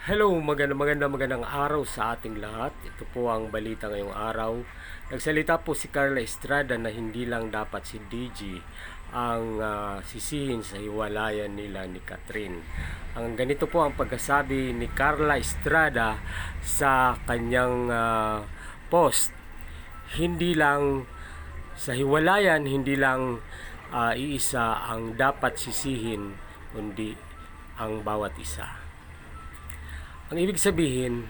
Hello, maganda maganda magandang araw sa ating lahat. Ito po ang balita ngayong araw. Nagsalita po si Carla Estrada na hindi lang dapat si DG ang ah, sisihin sa hiwalayan nila ni Catherine. Ang ganito po ang pagkasabi ni Carla Estrada sa kanyang ah, post. Hindi lang sa hiwalayan, hindi lang ah, iisa ang dapat sisihin, kundi ang bawat isa. Ang ibig sabihin,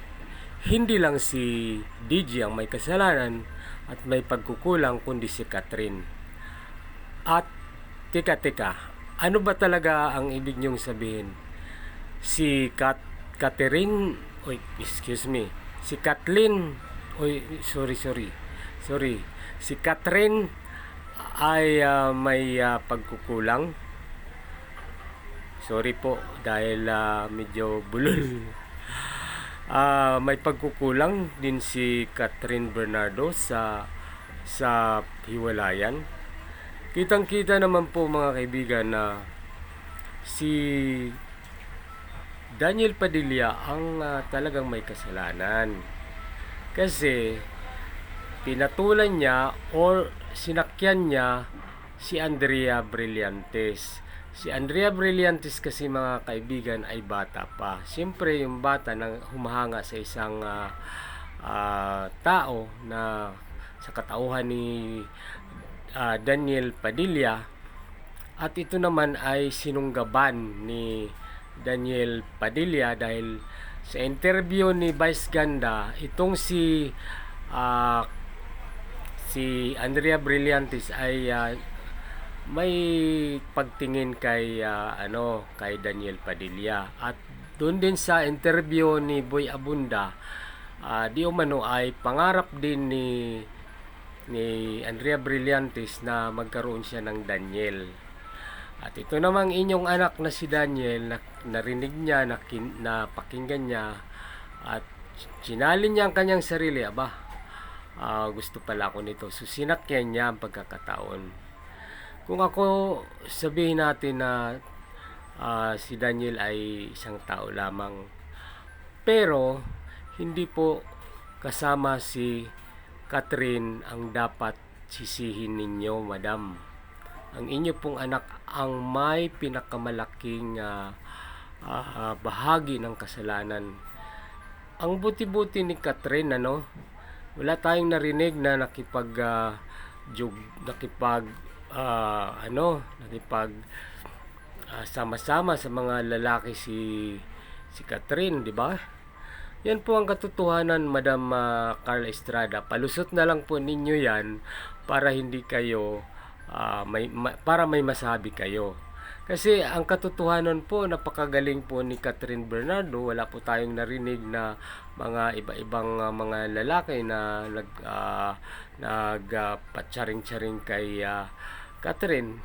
hindi lang si DJ ang may kasalanan at may pagkukulang kundi si Catherine. At tika tika, ano ba talaga ang ibig niyong sabihin? Si Kat Catherine, oy, excuse me, si Kathleen, oy, sorry, sorry, sorry, si Catherine ay ah, may ah, pagkukulang. Sorry po dahil ah, medyo bulol. Ah, may pagkukulang din si Catherine Bernardo sa sa hiwalayan. Kitang-kita naman po mga kaibigan na si Daniel Padilla ang ah, talagang may kasalanan. Kasi pinatulan niya or sinakyan niya si Andrea Brillantes. Si Andrea Brillantes kasi mga kaibigan ay bata pa. Siyempre yung bata nang humahanga sa isang ah, ah, tao na sa katauhan ni ah, Daniel Padilla at ito naman ay sinunggaban ni Daniel Padilla dahil sa interview ni Vice Ganda itong si ah, si Andrea Brillantes ay ah, may pagtingin kay ah, ano kay Daniel Padilla. At doon din sa interview ni Boy Abunda ah, di umano ay pangarap din ni ni Andrea Brillantes na magkaroon siya ng Daniel. At ito namang inyong anak na si Daniel na narinig niya na, kin, na pakinggan niya at sinalin niya ang kanyang sarili aba ah, gusto pala ako nito. So sinakyan niya ang pagkakataon kung ako sabihin natin na ah, si Daniel ay isang tao lamang. Pero hindi po kasama si Catherine ang dapat sisihin ninyo madam. Ang inyo pong anak ang may pinakamalaking ah, ah, bahagi ng kasalanan. Ang buti-buti ni Catherine ano wala tayong narinig na nakipag ah, jug nakipag ah, ano nakipag ah, sama-sama sa mga lalaki si si Catherine di ba? Yan po ang katotohanan Madam ah, Carla Estrada. Palusot na lang po ninyo yan para hindi kayo ah, may ma- para may masabi kayo. Kasi ang katotohanan po, napakagaling po ni Catherine Bernardo. Wala po tayong narinig na mga iba-ibang ah, mga lalaki na nag uh, nag ah, patsaring-tsaring kay ah, Catherine.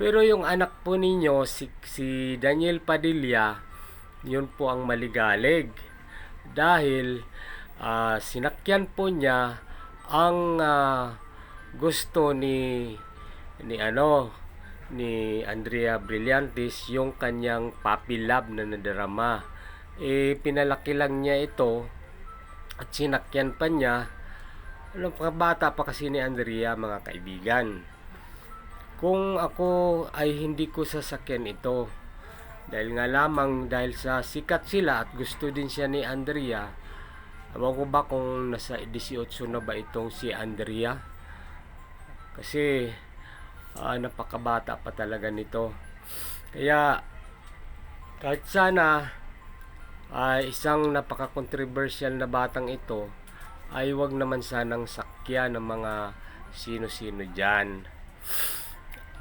Pero yung anak po ninyo, si, si Daniel Padilla, yun po ang maligalig. Dahil ah, sinakyan po niya ang ah, gusto ni ni ano ni Andrea Brillantes yung kanyang puppy love na nadarama. Eh, pinalaki lang niya ito at sinakyan pa niya. Ano pa bata pa kasi ni Andrea mga kaibigan. Kung ako ay hindi ko sasakyan ito dahil nga lamang dahil sa sikat sila at gusto din siya ni Andrea. Ewan ko ba kung nasa 18 na ba itong si Andrea? Kasi ah, napakabata pa talaga nito. Kaya kahit sana ay isang napaka-controversial na batang ito ay wag naman sanang sakyan ng mga sino-sino dyan.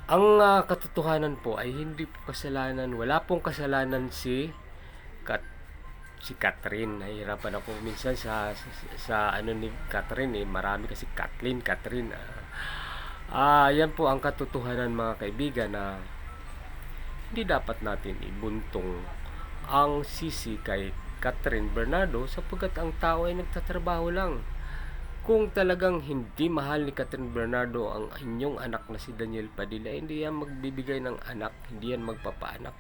Ang ah, katotohanan po ay hindi po kasalanan, wala pong kasalanan si Kat si Catherine. Nahihirapan ako minsan sa, sa, sa ano ni Catherine eh. Marami kasi Kathleen, Catherine. ah. Ah, yan po ang katotohanan mga kaibigan na hindi dapat natin ibuntong ang sisi kay Catherine Bernardo sapagkat ang tao ay nagtatrabaho lang. Kung talagang hindi mahal ni Catherine Bernardo ang inyong anak na si Daniel Padilla, hindi yan magbibigay ng anak, hindi yan magpapaanak.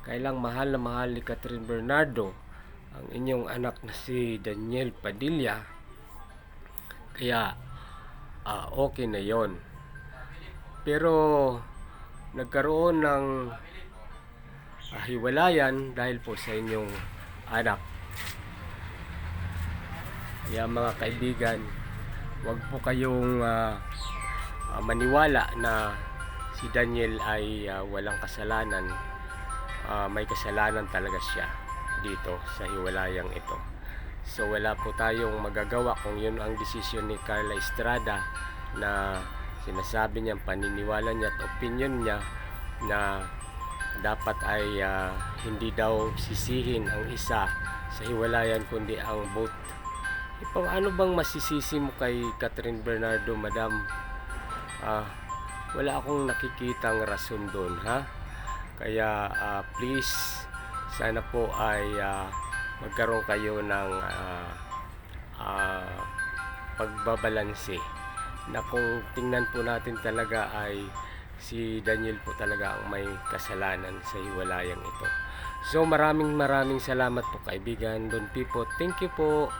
Kailang mahal na mahal ni Catherine Bernardo ang inyong anak na si Daniel Padilla. Kaya ah, okay na yon. Pero nagkaroon ng ah, hiwalayan dahil po sa inyong anak. Kaya mga kaibigan, wag po kayong ah, ah, maniwala na si Daniel ay ah, walang kasalanan. Ah, may kasalanan talaga siya dito sa hiwalayang ito. So wala po tayong magagawa kung yun ang desisyon ni Carla Estrada na sinasabi niya, paniniwala niya at opinion niya na dapat ay ah, hindi daw sisihin ang isa sa hiwalayan kundi ang both. Paano bang masisisi mo kay Catherine Bernardo, madam? Ah, wala akong nakikitang rason doon, ha? Kaya ah, please, sana po ay ah, magkaroon kayo ng ah, ah, pagbabalanse na kung tingnan po natin talaga ay si Daniel po talaga ang may kasalanan sa hiwalayang ito. So maraming maraming salamat po kaibigan. Don Pipo, thank you po.